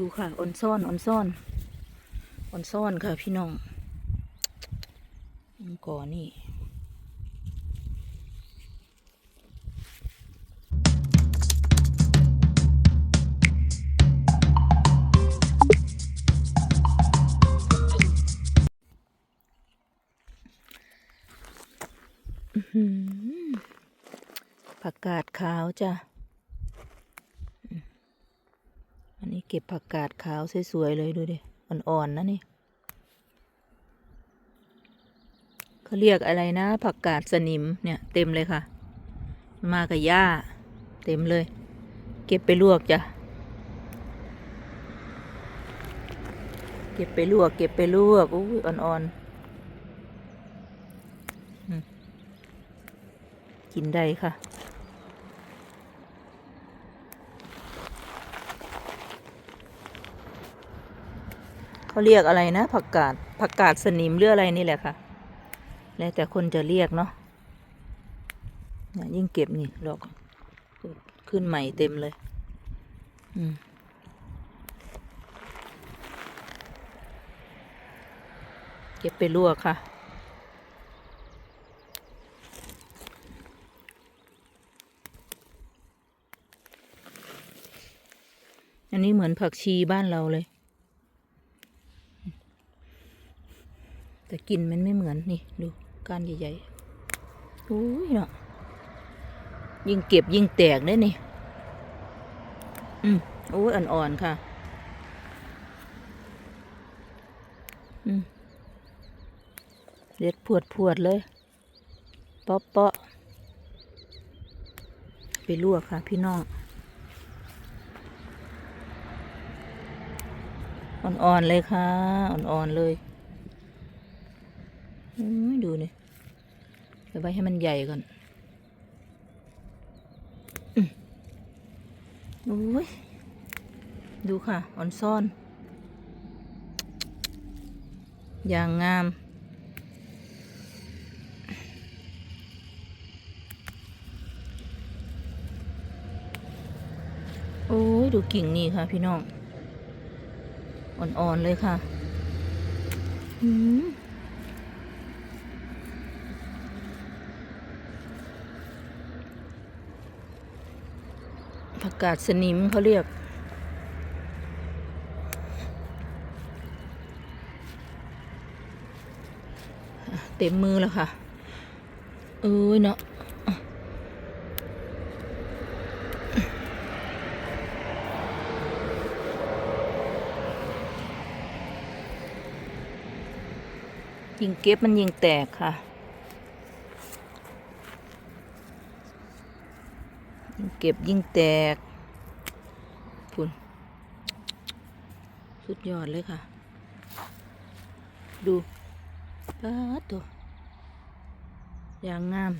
ดูค่ะออนซ่อนออนซ่อนออนซ่อนค่ะพี่น้องมังก่อนี่ผักกาดขาวจ้ะอืมอันนี้ เก็บผักกาดขาวสวยๆเลยดูดิอ่อนๆนะนี่เขาเรียกอะไรนะ ผักกาดสนิมเนี่ยเต็มเลยค่ะ มากับหญ้า เต็มเลย เก็บไปลวกจ้ะเก็บไปลวก เก็บไปลวกอุ้ยอ่อนๆกินได้ค่ะ เขาเรียกอะไรนะผักกาดผักกาดสนิมหรืออะไรนี่แหละค่ะ แล้วแต่คนจะเรียกเนาะเนี่ยยิ่งเก็บนี่ดอกขึ้นใหม่เต็มเลย อืมเก็บไปลวกค่ะ อันนี้เหมือนผักชีบ้านเราเลย แต่กลินมันไม่เหมือนนี่ดูก้านใหญ่ๆอุ้ยเนาะยิ่งเก็บยิ่งแตกได้นี่ อืมโอ้ยอ่อนๆค่ะ อืมเด็ดพวดพวดๆเลยเปาะเปาะไปลวกค่ะ พี่น้อง อ่อนๆเลยค่ะ อ่อนๆเลย ดูนี่เดี๋ยวไว้ให้มันใหญ่ก่อนอุ้ย ดูค่ะ อ่อนซ่อน อย่างงาม โอ้ย ดูกิ่งนี่ค่ะพี่น้อง อ่อน ๆ เลยค่ะหืม ผักกาดสนิมเขาเรียก เต็มมือแล้วค่ะ เอ้ยเนาะยิงเก็บมันยิงแตกค่ะ ยิ่ง เก็บยิ่งแตกพุ่นสุดยอดเลยค่ะ ดูป้าตัวอย่างงาม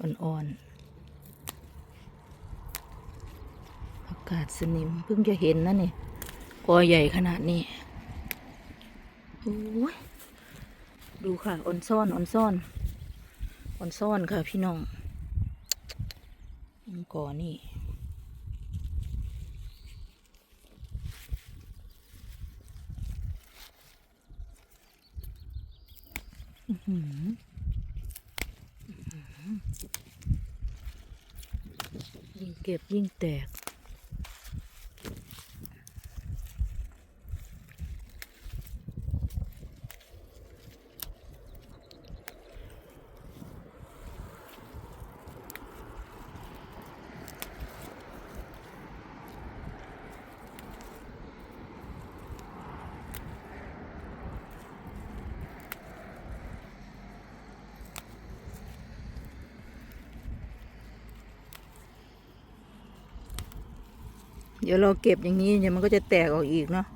อ่อนๆอา กาศสนิมเพิ่งจะเห็นนะนี่กอใหญ่ขนาดนี้โอ้ยดูค่ะอ่อนซ่อนอ่อนซ่อนอ่อนซ่อนค่ะพี่น้องอันกอนี่อื้อหืออื้อหือยิ่งเก็บยิ่งแตก เดี๋ยวเราเก็บอย่างนี้เดี๋ยวมันก็จะแตกออกอีกเนาะ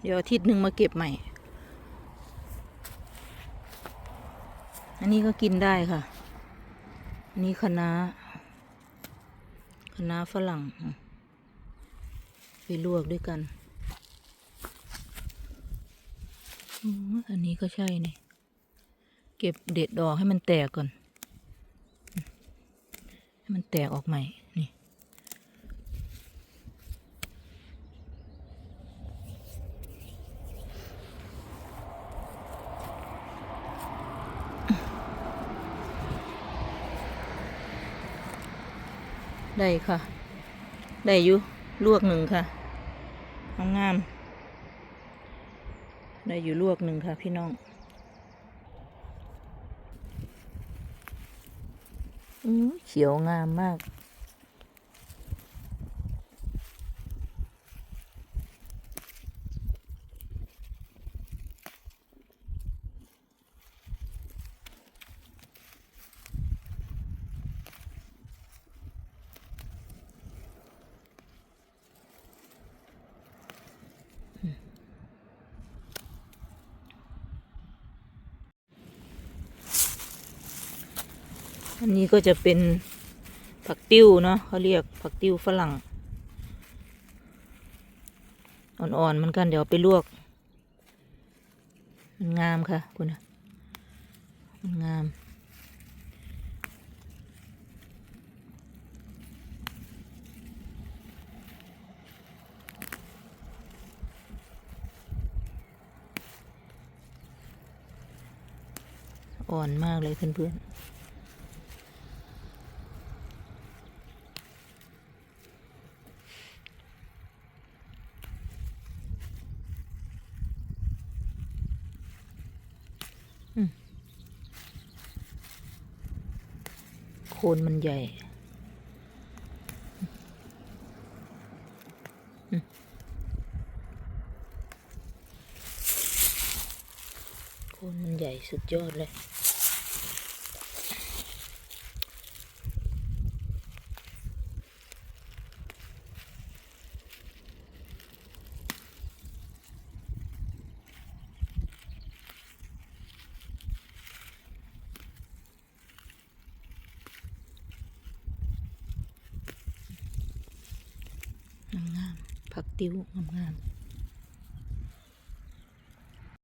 เดี๋ยวอาทิตย์หนึ่งมาเก็บใหม่ อันนี้ก็กินได้ค่ะ อันนี้คะน้าคะน้าฝรั่ง ไปลวกด้วยกัน อันนี้ก็ใช่นี่ เก็บเด็ดดอกให้มันแตกก่อน ให้มันแตกออกใหม่ นี่ ได้ค่ะ ได้อยู่ลวกหนึ่งค่ะงามได้อยู่ลวกหนึ่งค่ะ พี่น้องอเขียวงามมาก อันนี้ก็จะเป็นผักติ้วเนาะเขาเรียกผักติ้วฝรั่ง อ่อนๆเหมือนกันเดี๋ยวไปลวก มันงามค่ะคุณนะมันงาม อ่อนมากเลยเพื่อนๆ โคนมันใหญ่ โคนมันใหญ่สุดยอดเลย งามๆผัก ติ้วงามๆ